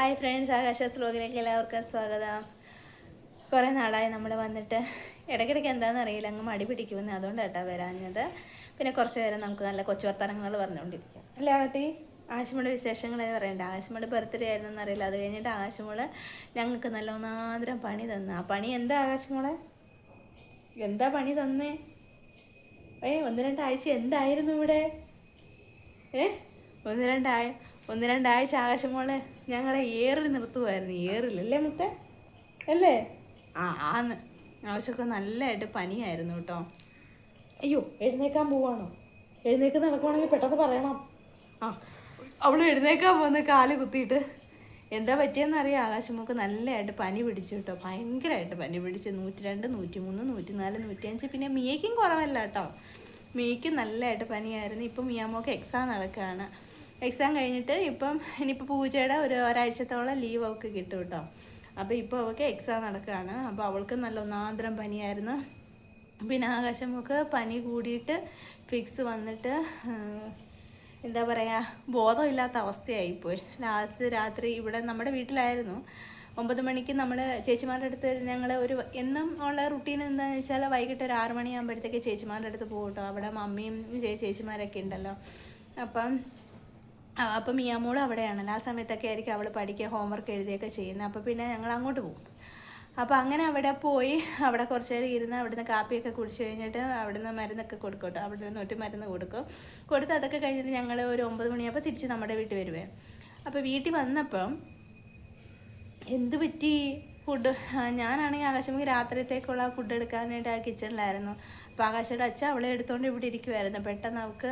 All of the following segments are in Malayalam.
ഹായ് ഫ്രണ്ട്സ് ആകാശ സ്ലോഗിലേക്ക് എല്ലാവർക്കും സ്വാഗതം. കുറേ നാളായി നമ്മൾ വന്നിട്ട് ഇടയ്ക്കിടയ്ക്ക് എന്താണെന്ന് അറിയില്ല അങ്ങ് മടി പിടിക്കുമെന്ന് അതുകൊണ്ട് കേട്ടോ വരാഞ്ഞത്. പിന്നെ കുറച്ച് നേരം നമുക്ക് നല്ല കൊച്ചു വർത്തനങ്ങൾ പറഞ്ഞുകൊണ്ടിരിക്കാം. അല്ലേ ആട്ടി ആശുമോളുടെ വിശേഷങ്ങൾ പറയണ്ട. ആശുമോളുടെ ബർത്ത്ഡേ ആയിരുന്നെന്ന് അറിയില്ല. അത് കഴിഞ്ഞിട്ട് ആശുമോൾ ഞങ്ങൾക്ക് നല്ല ഒന്നാന്തരം പണി തന്നു. ആ പണി എന്താ ആകാശമോളെ എന്താ പണി തന്നേ? ഏ ഒന്ന് രണ്ടാഴ്ച എന്തായിരുന്നു ഇവിടെ? ഏ ഒന്ന് രണ്ടായ ഒന്ന് രണ്ടാഴ്ച ആകാശമോളെ ഞങ്ങളെ ഏറിൽ നിർത്തുമായിരുന്നു ഏറിലല്ലേ മുത്ത? അല്ലേ? ആ ആന്ന്. ആവശ്യമൊക്കെ നല്ലതായിട്ട് പനിയായിരുന്നു കേട്ടോ. അയ്യോ എഴുന്നേക്കാൻ പോവാണോ? എഴുന്നേക്ക് നടക്കുവാണെങ്കിൽ പെട്ടെന്ന് പറയണം. ആ അവൾ എഴുന്നേക്കാൻ പോകുന്ന കാൽ കുത്തിയിട്ട് എന്താ പറ്റിയെന്ന് അറിയാം ആകാശമൊക്കെ നല്ലതായിട്ട് പനി പിടിച്ചു കേട്ടോ. ഭയങ്കരമായിട്ട് പനി പിടിച്ച്. നൂറ്റി രണ്ട് നൂറ്റി മൂന്ന് നൂറ്റി നാല് നൂറ്റി അഞ്ച് പിന്നെ മിയയ്ക്കും കുറവല്ല കേട്ടോ. മിയയ്ക്ക് നല്ലതായിട്ട് പനിയായിരുന്നു. ഇപ്പം മിയാമോക്ക് എക്സാം നടക്കുകയാണ്. എക്സാം കഴിഞ്ഞിട്ട് ഇപ്പം ഇനിയിപ്പോൾ പൂജയുടെ ഒരു ഒരാഴ്ചത്തോളം ലീവ് അവൾക്ക് കിട്ടും കേട്ടോ. അപ്പോൾ ഇപ്പോൾ അവൾക്ക് എക്സാം നടക്കുകയാണ്. അപ്പോൾ അവൾക്ക് നല്ല ഒന്നാന്തരം പനിയായിരുന്നു. പിന്നെ ആകാശമൊക്കെ പനി കൂടിയിട്ട് ഫിക്സ് വന്നിട്ട് എന്താ പറയുക ബോധമില്ലാത്ത അവസ്ഥയായിപ്പോയി. ലാസ്റ്റ് രാത്രി ഇവിടെ നമ്മുടെ വീട്ടിലായിരുന്നു. ഒമ്പത് മണിക്ക് നമ്മൾ ചേച്ചിമാരുടെ അടുത്ത് ഞങ്ങൾ ഒരു എന്നും ഉള്ള റുട്ടീൻ എന്താണെന്ന് വെച്ചാൽ വൈകിട്ട് ഒരു ആറ് മണിയാകുമ്പോഴത്തേക്ക് ചേച്ചിമാരുടെ അടുത്ത് പോകും അവിടെ മമ്മിയും ചേച്ചിമാരൊക്കെ ഉണ്ടല്ലോ. അപ്പം അപ്പം മിയാമോളും അവിടെയാണല്ലോ ആ സമയത്തൊക്കെ ആയിരിക്കും അവൾ പഠിക്കുക ഹോംവർക്ക് എഴുതിയൊക്കെ ചെയ്യുന്നത്. അപ്പോൾ പിന്നെ ഞങ്ങൾ അങ്ങോട്ട് പോകും. അപ്പോൾ അങ്ങനെ അവിടെ പോയി അവിടെ കുറച്ച് നേരം ഇരുന്ന് അവിടുന്ന് കാപ്പിയൊക്കെ കുടിച്ച് കഴിഞ്ഞിട്ട് അവിടുന്ന് മരുന്നൊക്കെ കൊടുക്കും കേട്ടോ. അവിടെ നിന്ന് ഒറ്റ മരുന്ന് കൊടുക്കും. കൊടുത്ത് അതൊക്കെ കഴിഞ്ഞിട്ട് ഞങ്ങൾ ഒരു ഒമ്പത് മണിയാകുമ്പോൾ തിരിച്ച് നമ്മുടെ വീട്ടിൽ വരുവേ. അപ്പോൾ വീട്ടിൽ വന്നപ്പം എന്ത് പറ്റി? ഫുഡ് ഞാനാണെങ്കിൽ ആകാശമെങ്കിൽ രാത്രിത്തേക്കുള്ള ഫുഡ് എടുക്കാനായിട്ട് ആ കിച്ചണിലായിരുന്നു അപ്പോൾ ആകാശയുടെ അച്ഛൻ അവളെ എടുത്തുകൊണ്ട് ഇവിടെ ഇരിക്കുമായിരുന്നു പെട്ടെന്ന് അവൾക്ക്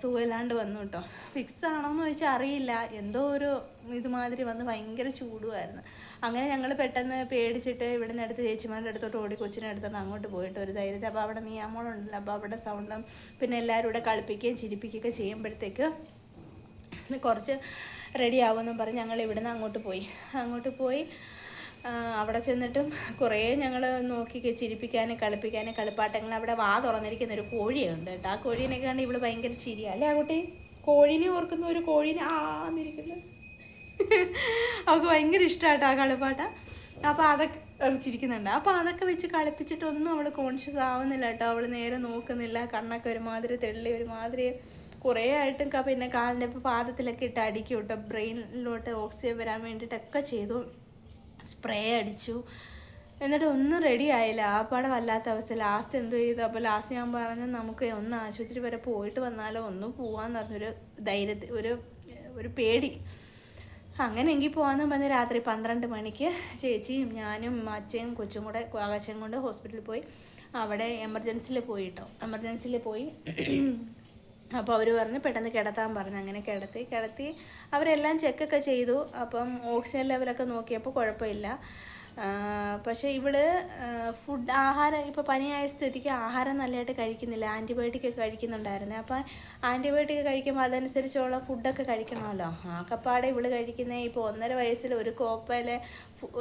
സുഖമില്ലാണ്ട് വന്നു കേട്ടോ. ഫിക്സ് ആണോന്ന് ചോദിച്ചാൽ അറിയില്ല. എന്തോ ഒരു ഇതുമാതിരി വന്ന് ഭയങ്കര ചൂടുമായിരുന്നു. അങ്ങനെ ഞങ്ങൾ പെട്ടെന്ന് പേടിച്ചിട്ട് ഇവിടെ നിന്ന് അടുത്ത് ചേച്ചിമാരുടെ അടുത്തോട്ട് ഓടി കൊച്ചിനെ അടുത്തോട്ട് അങ്ങോട്ട് പോയിട്ട് ഒരു ധൈര്യത്തിൽ അപ്പോൾ അവിടെ മിയാമോളുണ്ടല്ലോ അപ്പോൾ അവിടെ സൗണ്ടും പിന്നെ എല്ലാവരും ഇവിടെ കളിപ്പിക്കുകയും ചിരിപ്പിക്കുകയൊക്കെ ചെയ്യുമ്പോഴത്തേക്ക് കുറച്ച് റെഡി ആവുമെന്നും പറഞ്ഞ് ഞങ്ങൾ ഇവിടുന്ന് അങ്ങോട്ട് പോയി. അങ്ങോട്ട് പോയി അവിടെ ചെന്നിട്ടും കുറേ ഞങ്ങൾ നോക്കി ചിരിപ്പിക്കാനും കളിപ്പിക്കാനും കളിപ്പാട്ടങ്ങൾ അവിടെ വാ തുറന്നിരിക്കുന്ന ഒരു കോഴിയുണ്ട് കേട്ടോ. ആ കോഴീനെ കണ്ട് ഇവൾ ഭയങ്കര ചിരി അല്ലേ ആ കുട്ടി കോഴീനെ ഓർക്കുന്ന ഒരു കോഴീനെ ആന്നിരിക്കുന്നു അവൾക്ക് ഭയങ്കര ഇഷ്ടമാട്ടോ ആ കളിപ്പാട്ട. അപ്പോൾ അതൊക്കെ ചിരിക്കുന്നുണ്ട് അപ്പോൾ അതൊക്കെ വെച്ച് കളിപ്പിച്ചിട്ടൊന്നും അവൾ കോൺഷ്യസ് ആവുന്നില്ല കേട്ടോ. അവൾ നേരെ നോക്കുന്നില്ല. കണ്ണൊക്കെ ഒരുമാതിരി തെള്ളി ഒരുമാതിരി കുറേ ആയിട്ടും ക- പിന്നെ കാലിന്റെ പാദത്തിലൊക്കെ ഇട്ട് അടിക്കും കേട്ടോ. ബ്രെയിനിലോട്ട് ഓക്സിജൻ വരാൻ വേണ്ടിയിട്ടൊക്കെ ചെയ്തു. സ്പ്രേ അടിച്ചു. എന്നിട്ട് ഒന്നും റെഡി ആയില്ല. ആ വല്ലാത്ത അവസ്ഥ. ലാസ്റ്റ് എന്ത് ചെയ്തു? അപ്പോൾ ലാസ്റ്റ് ഞാൻ പറഞ്ഞു നമുക്ക് ഒന്ന് ആശുപത്രി വരെ പോയിട്ട് വന്നാലോ? ഒന്ന് പോവാന്ന് പറഞ്ഞൊരു ധൈര്യത്തിൽ ഒരു ഒരു പേടി. അങ്ങനെ എങ്കിൽ പോകാമെന്ന് പറഞ്ഞ് രാത്രി പന്ത്രണ്ട് മണിക്ക് ചേച്ചിയും ഞാനും അച്ഛയും കൊച്ചും കൂടെ ആകാശം കൊണ്ട് ഹോസ്പിറ്റലിൽ പോയി. അവിടെ എമർജൻസിയിൽ പോയിട്ടോ എമർജൻസിയിൽ പോയി. അപ്പോൾ അവർ പറഞ്ഞു പെട്ടെന്ന് കിടത്താൻ പറഞ്ഞു. അങ്ങനെ കിടത്തി കിടത്തി അവരെല്ലാം ചെക്കൊക്കെ ചെയ്തു. അപ്പം ഓക്സിജൻ ലെവലൊക്കെ നോക്കിയപ്പോൾ കുഴപ്പമില്ല. പക്ഷേ ഇവൾ ഫുഡ് ആഹാരം ഇപ്പോൾ പനിയായ സ്ഥിതിക്ക് ആഹാരം നല്ലതായിട്ട് കഴിക്കുന്നില്ല. ആന്റിബയോട്ടിക് ഒക്കെ കഴിക്കുന്നുണ്ടായിരുന്നു. അപ്പം ആന്റിബയോട്ടിക് കഴിക്കുമ്പോൾ അതനുസരിച്ചുള്ള ഫുഡൊക്കെ കഴിക്കണമല്ലോ. ആക്കപ്പാടെ ഇവൾ കഴിക്കുന്ന ഇപ്പോൾ ഒന്നര വയസ്സിൽ ഒരു കോപ്പയിലെ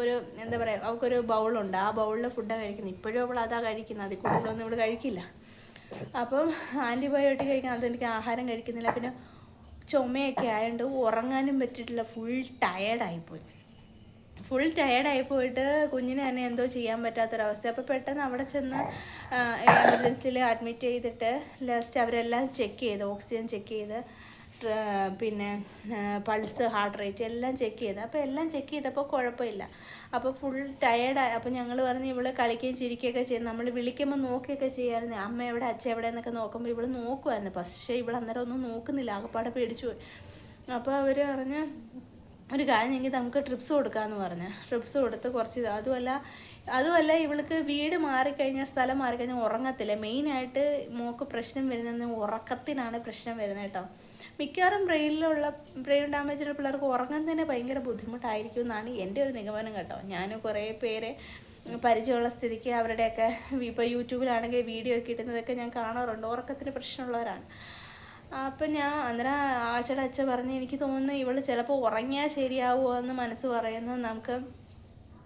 ഒരു എന്താ പറയുക അവൾക്കൊരു ബൗളുണ്ട് ആ ബൗളിൽ ഫുഡാണ് കഴിക്കുന്നത്. ഇപ്പോഴും അവൾ അതാ കഴിക്കുന്നത്. അതിൽ കൂടുതലൊന്നും ഇവൾ കഴിക്കില്ല. അപ്പം ആന്റിബയോട്ടിക് കഴിക്കാൻ അതെനിക്ക് ആഹാരം കഴിക്കുന്നില്ല. പിന്നെ ചുമയൊക്കെ ആയതുകൊണ്ട് ഉറങ്ങാനും പറ്റിയിട്ടില്ല. ഫുൾ ടയേർഡായിപ്പോയി ഫുൾ ടയേർഡായി പോയിട്ട് കുഞ്ഞിനെ തന്നെ എന്തോ ചെയ്യാൻ പറ്റാത്തൊരവസ്ഥ. അപ്പോൾ പെട്ടെന്ന് അവിടെ ചെന്ന് എമർജൻസിയിൽ അഡ്മിറ്റ് ചെയ്തിട്ട് ലാസ്റ്റ് അവരെല്ലാം ചെക്ക് ചെയ്ത് ഓക്സിജൻ ചെക്ക് ചെയ്ത് പിന്നെ പൾസ് ഹാർട്ട് റേറ്റ് എല്ലാം ചെക്ക് ചെയ്ത്. അപ്പോൾ എല്ലാം ചെക്ക് ചെയ്തപ്പോൾ കുഴപ്പമില്ല. അപ്പോൾ ഫുൾ ടയേർഡായി അപ്പോൾ ഞങ്ങൾ പറഞ്ഞ് ഇവൾ കളിക്കുകയും ചിരിക്കുകയൊക്കെ ചെയ്യും. നമ്മൾ വിളിക്കുമ്പോൾ നോക്കുകയൊക്കെ ചെയ്യാമായിരുന്നു അമ്മ എവിടെ അച്ഛൻ എവിടെ എന്നൊക്കെ നോക്കുമ്പോൾ ഇവൾ നോക്കുമായിരുന്നു പക്ഷേ ഇവൾ അന്നേരം ഒന്നും നോക്കുന്നില്ല. ആകപ്പാടെ പേടിച്ചു പോയി. അപ്പോൾ അവർ പറഞ്ഞ് ഒരു കാര്യം എങ്കിൽ നമുക്ക് ട്രിപ്സ് കൊടുക്കാമെന്ന് പറഞ്ഞ്. ട്രിപ്സ് കൊടുത്ത് കുറച്ച് അതുമല്ല അതുമല്ല ഇവൾക്ക് വീട് മാറിക്കഴിഞ്ഞാൽ സ്ഥലം മാറിക്കഴിഞ്ഞാൽ ഉറങ്ങത്തില്ല. മെയിനായിട്ട് മോക്ക് പ്രശ്നം വരുന്നത് ഉറക്കത്തിനാണ് പ്രശ്നം വരുന്നത് കേട്ടോ. മിക്കവാറും ബ്രെയിനിലുള്ള ബ്രെയിൻ ഡാമേജുള്ള പിള്ളേർക്ക് ഉറങ്ങുന്നതിന് ഭയങ്കര ബുദ്ധിമുട്ടായിരിക്കും എന്നാണ് എന്റെ ഒരു നിഗമനം കേട്ടോ. ഞാൻ കുറേ പേരെ പരിചയമുള്ള സ്ഥിതിക്ക് അവരുടെയൊക്കെ ഇപ്പോൾ യൂട്യൂബിലാണെങ്കിൽ വീഡിയോ ഒക്കെ ഇടുന്നതൊക്കെ ഞാൻ കാണാറുണ്ട്. ഉറക്കത്തിന് പ്രശ്നമുള്ളവരാണ്. അപ്പം ഞാൻ അന്നേരം ആഴ്ചയുടെ അച്ഛൻ പറഞ്ഞ് എനിക്ക് തോന്നുന്നു ഇവൾ ചിലപ്പോൾ ഉറങ്ങിയാൽ ശരിയാവുമോ എന്ന് മനസ്സ് പറയുന്നു. നമുക്ക്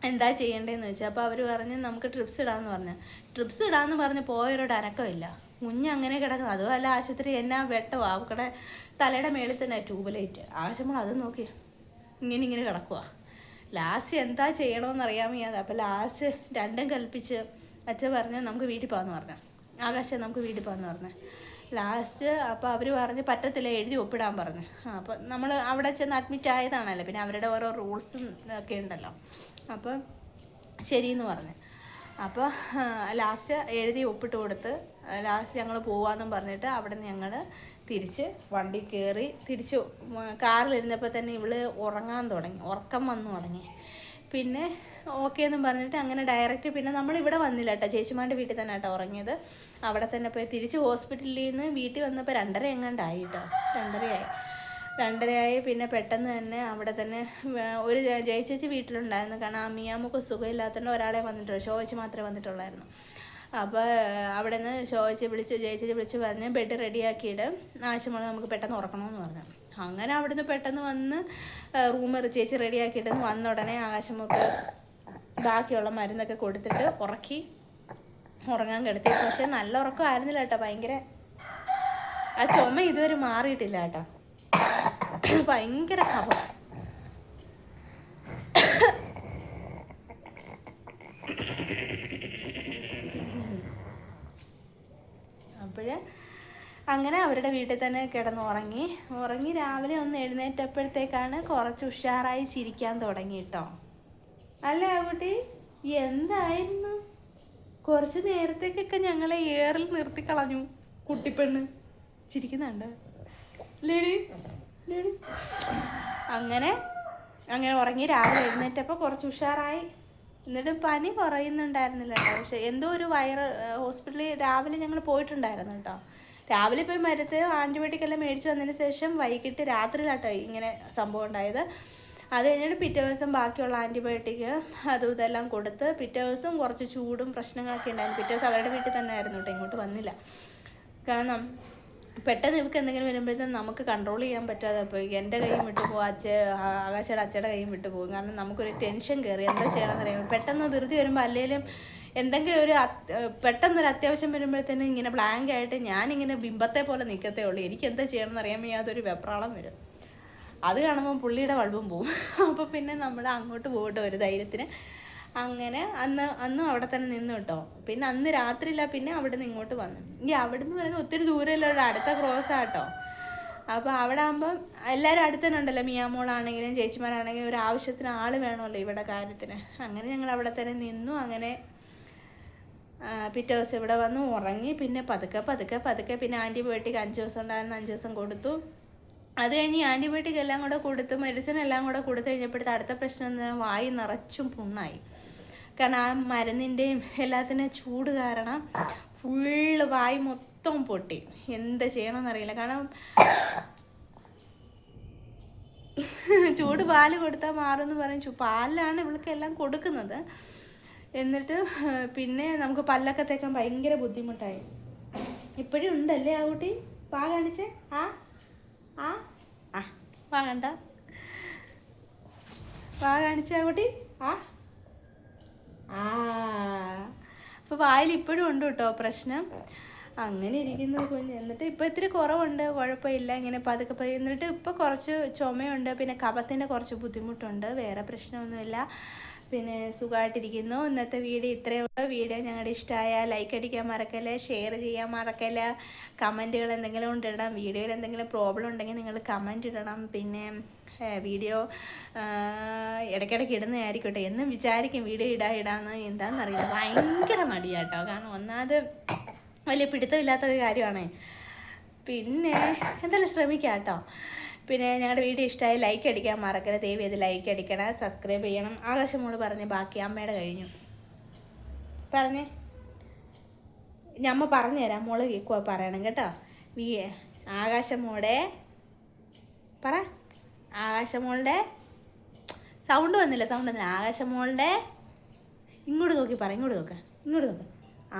എന്താ ചെയ്യേണ്ടതെന്ന് വെച്ചാൽ അപ്പോൾ അവർ പറഞ്ഞ് നമുക്ക് ട്രിപ്സ് ഇടാമെന്ന് പറഞ്ഞു. ട്രിപ്സ് ഇടാമെന്ന് പറഞ്ഞ് പോയവരോട് അനക്കമില്ല. കുഞ്ഞ് അങ്ങനെ കിടക്കുന്നു. അതുമല്ല ആശുപത്രി എന്നാ വെട്ടോ അവക്കടെ തലയുടെ മേളിൽ തന്നെ ട്യൂബ് ലൈറ്റ് ആവശ്യമ്പോൾ അത് നോക്കി. ഇങ്ങനെ ഇങ്ങനെ കിടക്കുക ലാസ്റ്റ് എന്താ ചെയ്യണമെന്ന് അറിയാൻ വയ്യാതെ. അപ്പോൾ ലാസ്റ്റ് രണ്ടും കൽപ്പിച്ച് അച്ഛൻ പറഞ്ഞ് നമുക്ക് വീട്ടിൽ പോകാമെന്ന് പറഞ്ഞു. ആകാശം നമുക്ക് വീട്ടിൽ പോകാമെന്ന് പറഞ്ഞു. ലാസ്റ്റ് അപ്പോൾ അവർ പറഞ്ഞ് പറ്റത്തില്ല എഴുതി ഒപ്പിടാൻ പറഞ്ഞു. അപ്പോൾ നമ്മൾ അവിടെ ചെന്ന് അഡ്മിറ്റ് ആയതാണല്ലോ. പിന്നെ അവരുടെ ഓരോ റൂൾസും ഒക്കെ ഉണ്ടല്ലോ. അപ്പം ശരിയെന്ന് പറഞ്ഞു. അപ്പോൾ ലാസ്റ്റ് എഴുതി ഒപ്പിട്ട് കൊടുത്ത് ലാസ്റ്റ് ഞങ്ങൾ പോവാന്നും പറഞ്ഞിട്ട് അവിടെ നിന്ന് ഞങ്ങൾ തിരിച്ച് വണ്ടി കയറി തിരിച്ച് കാറിലിരുന്നപ്പോൾ തന്നെ ഇവൾ ഉറങ്ങാൻ തുടങ്ങി ഉറക്കം വന്നു തുടങ്ങി. പിന്നെ ഓക്കെ എന്നും പറഞ്ഞിട്ട് അങ്ങനെ ഡയറക്റ്റ് പിന്നെ നമ്മൾ ഇവിടെ വന്നില്ല കേട്ടോ ചേച്ചിമാരുടെ വീട്ടിൽ തന്നെ കേട്ടോ ഉറങ്ങിയത്. അവിടെ തന്നെ പോയി തിരിച്ച് ഹോസ്പിറ്റലിൽ നിന്ന് വീട്ടിൽ വന്നപ്പോൾ രണ്ടര എങ്ങാണ്ടായി കേട്ടോ രണ്ടരയായി. രണ്ടരയായി. പിന്നെ പെട്ടെന്ന് തന്നെ അവിടെ തന്നെ ഒരു ജയിച്ചേച്ചി ജയചേച്ചി വീട്ടിലുണ്ടായിരുന്നു. കാരണം ആ മിയാമുക്ക് സുഖമില്ലാത്തതുകൊണ്ട് ഒരാളെ വന്നിട്ടുള്ളൂ. ഷോയിച്ച് മാത്രമേ വന്നിട്ടുള്ളായിരുന്നു. അപ്പോൾ അവിടെ നിന്ന് ചോദിച്ച് വിളിച്ച് ജയചേച്ചി വിളിച്ച് പറഞ്ഞ് ബെഡ് റെഡിയാക്കിയിട്ട് ആവശ്യമുള്ള നമുക്ക് പെട്ടെന്ന് ഉറക്കണമെന്ന് പറഞ്ഞു. അങ്ങനെ അവിടുന്ന് പെട്ടെന്ന് വന്ന് റൂം ചേച്ചി റെഡിയാക്കിയിട്ട് വന്ന ഉടനെ ആകാശമൊക്കെ ബാക്കിയുള്ള മരുന്നൊക്കെ കൊടുത്തിട്ട് ഉറക്കി ഉറങ്ങാൻ കിടത്തി. പക്ഷെ നല്ല ഉറക്കം ആയിരുന്നില്ല കേട്ടോ. ഭയങ്കര ആ ചുമ ഇതുവരെ മാറിയിട്ടില്ല കേട്ടോ. ഭയങ്കര കഫം. അപ്പോഴ് അങ്ങനെ അവരുടെ വീട്ടിൽ തന്നെ കിടന്ന് ഉറങ്ങി ഉറങ്ങി രാവിലെ ഒന്ന് എഴുന്നേറ്റപ്പോഴത്തേക്കാണ് കുറച്ച് ഉഷാറായി ചിരിക്കാൻ തുടങ്ങി കേട്ടോ. അല്ലേ കുട്ടി എന്തായിരുന്നു? കുറച്ച് നേരത്തേക്കൊക്കെ ഞങ്ങളെ ഏറിൽ നിർത്തി കളഞ്ഞു കുട്ടിപ്പെണ്ണ്. ചിരിക്കുന്നുണ്ട്. ലേഡി അങ്ങനെ അങ്ങനെ ഉറങ്ങി രാവിലെ എഴുന്നേറ്റപ്പോൾ കുറച്ച് ഉഷാറായി. എന്നിട്ട് പനി കുറയുന്നുണ്ടായിരുന്നില്ല പക്ഷെ എന്തോ ഒരു വയറ് ഹോസ്പിറ്റലിൽ രാവിലെ ഞങ്ങൾ പോയിട്ടുണ്ടായിരുന്നു കേട്ടോ. രാവിലെ പോയി മരുത്ത് ആന്റിബയോട്ടിക് എല്ലാം മേടിച്ച് വന്നതിന് ശേഷം വൈകിട്ട് രാത്രിയിലാട്ടോ ഇങ്ങനെ സംഭവം ഉണ്ടായത്. അത് കഴിഞ്ഞിട്ട് പിറ്റേ ദിവസം ബാക്കിയുള്ള ആന്റിബയോട്ടിക് അതും ഇതെല്ലാം കൊടുത്ത് പിറ്റേ ദിവസം കുറച്ച് ചൂടും പ്രശ്നങ്ങളൊക്കെ ഉണ്ടായിരുന്നു. പിറ്റേ ദിവസം അവരുടെ വീട്ടിൽ തന്നെ ആയിരുന്നു കേട്ടോ ഇങ്ങോട്ട് വന്നില്ല. കാരണം പെട്ടെന്ന് ഇവർക്ക് എന്തെങ്കിലും വരുമ്പോഴത്തേക്കും നമുക്ക് കൺട്രോൾ ചെയ്യാൻ പറ്റാതെ പോയി. എന്റെ കൈയും വിട്ടു പോകും അച്ഛ ആകാശയുടെ അച്ഛയുടെ കൈയും വിട്ടു പോകും. കാരണം നമുക്കൊരു ടെൻഷൻ കയറി എന്താ ചെയ്യണമെന്ന് അറിയാം പെട്ടെന്ന് ധൃതി വരുമ്പോൾ അല്ലെങ്കിലും എന്തെങ്കിലും ഒരു പെട്ടെന്നൊരു അത്യാവശ്യം വരുമ്പോഴത്തേനും ഇങ്ങനെ ബ്ലാങ്ക് ആയിട്ട് ഞാനിങ്ങനെ ബിംബത്തെ പോലെ നിൽക്കത്തേ ഉള്ളൂ. എനിക്ക് എന്താ ചെയ്യണമെന്ന് അറിയാൻ വയ്യാതൊരു വെപ്രാളം വരും. അത് കാണുമ്പോൾ പുള്ളിയുടെ വൾബും പോവും. അപ്പോൾ പിന്നെ നമ്മൾ അങ്ങോട്ട് പോകട്ടെ ഒരു ധൈര്യത്തിന്. അങ്ങനെ അന്ന് അന്നും അവിടെ തന്നെ നിന്നു കേട്ടോ പിന്നെ അന്ന് രാത്രിയില്ല പിന്നെ അവിടെ നിന്ന് ഇങ്ങോട്ട് വന്നു. ഈ അവിടെ നിന്ന് പറയുന്നത് ഒത്തിരി ദൂരമല്ല അടുത്ത ക്രോസ് ആട്ടോ അപ്പോൾ അവിടെ ആകുമ്പം എല്ലാവരും അടുത്ത് തന്നെ ഉണ്ടല്ലോ. മിയാമോളാണെങ്കിലും ചേച്ചിമാരാണെങ്കിലും ഒരു ആവശ്യത്തിന് ആൾ വേണമല്ലോ ഇവിടെ കാര്യത്തിന്. അങ്ങനെ ഞങ്ങൾ അവിടെ തന്നെ നിന്നു. അങ്ങനെ പിറ്റേ ദിവസം ഇവിടെ വന്ന്. ഉറങ്ങി. പിന്നെ പതുക്കെ പതുക്കെ പതുക്കെ. പിന്നെ ആന്റിബയോട്ടിക് അഞ്ച് ദിവസം ഉണ്ടായിരുന്നു. അഞ്ച് ദിവസം കൊടുത്തു. അത് കഴിഞ്ഞ് ആന്റിബയോട്ടിക് എല്ലാം കൂടെ കൊടുത്ത് മെഡിസിൻ എല്ലാം കൂടെ കൊടുത്തു കഴിഞ്ഞപ്പോഴത്തെ അടുത്ത പ്രശ്നം എന്ന് വായി നിറച്ചും പുണ്ണായി. കാരണം ആ മരുന്നിന്റെയും എല്ലാത്തിനും ചൂട് കാരണം ഫുള്ള് വായി മൊത്തം പൊട്ടി. എന്ത് ചെയ്യണമെന്നറിയില്ല കാരണം ചൂട് പാൽ കൊടുത്താൽ മാറുമെന്ന് പറയും. ചു- പാലിലാണ് ഇവൾക്ക് എല്ലാം കൊടുക്കുന്നത്. എന്നിട്ട് പിന്നെ നമുക്ക് പല്ലൊക്കെ തേക്കാൻ ഭയങ്കര ബുദ്ധിമുട്ടായി. ഇപ്പോഴും ഉണ്ടല്ലേ ആ കുട്ടി? പാൽ കാണിച്ച്? ആ? കണ്ട വാ കാണിച്ചാ ആ കുട്ടി ആ. ആ. അപ്പോൾ വായിൽ ഇപ്പോഴും ഉണ്ട് കേട്ടോ പ്രശ്നം. അങ്ങനെ ഇരിക്കുന്നു കുഞ്ഞ്. എന്നിട്ട് ഇപ്പോൾ ഇത്തിരി കുറവുണ്ട് കുഴപ്പമില്ല. ഇങ്ങനെ പതുക്കെ പതുക്കെ എന്നിട്ട് ഇപ്പോൾ കുറച്ച് ചുമയുണ്ട് പിന്നെ കഫത്തിന്റെ കുറച്ച് ബുദ്ധിമുട്ടുണ്ട് വേറെ പ്രശ്നമൊന്നുമില്ല. പിന്നെ സുഖമായിട്ടിരിക്കുന്നു. ഇന്നത്തെ വീഡിയോ ഇത്രയേ ഉള്ളൂ. വീഡിയോ ഞങ്ങളുടെ ഇഷ്ടമായ ലൈക്ക് അടിക്കാൻ മറക്കല്ലേ ഷെയർ ചെയ്യാൻ മറക്കല്ല കമന്റുകൾ എന്തെങ്കിലും ഉണ്ടിടണം വീഡിയോയിൽ എന്തെങ്കിലും പ്രോബ്ലം ഉണ്ടെങ്കിൽ നിങ്ങൾ കമന്റ് ഇടണം. പിന്നെ വീഡിയോ ഇടയ്ക്കിടയ്ക്ക് ഇടുന്നതായിരിക്കട്ടെ. എന്നും വിചാരിക്കും വീഡിയോ ഇടാ ഇടാന്ന്. എന്താണെന്നറിയില്ല ഭയങ്കര മടിയാട്ടോ. കാരണം ഒന്നാമത് വലിയ പിടുത്തമില്ലാത്ത ഒരു കാര്യമാണ്. പിന്നെ എന്തായാലും ശ്രമിക്കാം കേട്ടോ. പിന്നെ ഞങ്ങളുടെ വീഡിയോ ഇഷ്ടമായി ലൈക്ക് അടിക്കാൻ മറക്കരുത്. ദയവ് ചെയ്ത് ലൈക്ക് അടിക്കണം സബ്സ്ക്രൈബ് ചെയ്യണം. ആകാശമോട് പറഞ്ഞ് ബാക്കി അമ്മയുടെ കഴിഞ്ഞു. പറഞ്ഞേ. ഞമ്മ പറഞ്ഞു തരാം. മോൾ കേൾക്കുക പറയണം കേട്ടോ. വീ ആകാശമോടെ പറ. ആകാശമോളുടെ സൗണ്ട് വന്നില്ല സൗണ്ട് വന്നില്ല. ആകാശമോളുടെ ഇങ്ങോട്ട് നോക്കി പറ ഇങ്ങോട്ട് നോക്ക ഇങ്ങോട്ട് നോക്ക.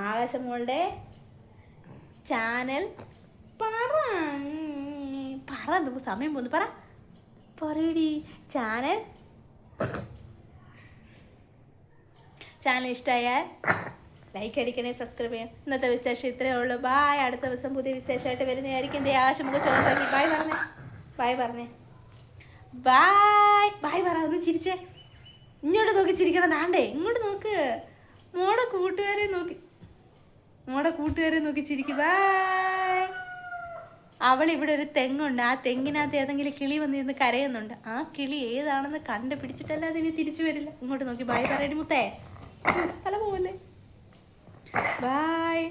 ആകാശമോളുടെ ചാനൽ. പറ. പറ സമയം പോന്നു. പറ. പറയടി. ചാനൽ. ചാനൽ ഇഷ്ടമായാൽ ലൈക്ക് അടിക്കണേ സബ്സ്ക്രൈബ് ചെയ്യാം ഇന്നത്തെ വിശേഷം ഇത്രയേ ഉള്ളൂ. ബായ് അടുത്ത ദിവസം പുതിയ വിശേഷമായിട്ട് വരുന്നതായിരിക്കും. ദേ ആശമുഖ ചോദിച്ചാക്കി. ബായ് പറഞ്ഞേ. ബായ് പറഞ്ഞേ. ബായ് ബായ് ചിരിച്ചേ. ഇങ്ങോട്ട് നോക്കി ചിരിക്കണം താണ്ടേ ഇങ്ങോട്ട് നോക്കി. മോടെ കൂട്ടുകാരെ നോക്കി ചിരിക്കും. ബായ് അവൾ ഇവിടെ ഒരു തെങ്ങുണ്ട്. ആ തെങ്ങിനകത്ത് ഏതെങ്കിലും കിളി വന്നിരുന്ന് കരയുന്നുണ്ട്. ആ കിളി ഏതാണെന്ന് കണ്ടുപിടിച്ചിട്ടല്ലാതെ ഇനി തിരിച്ചു വരില്ല. ഇങ്ങോട്ട് നോക്കി. ബായ് പറയണി മുത്തേ. തല പോവല്ലേ? ബായ്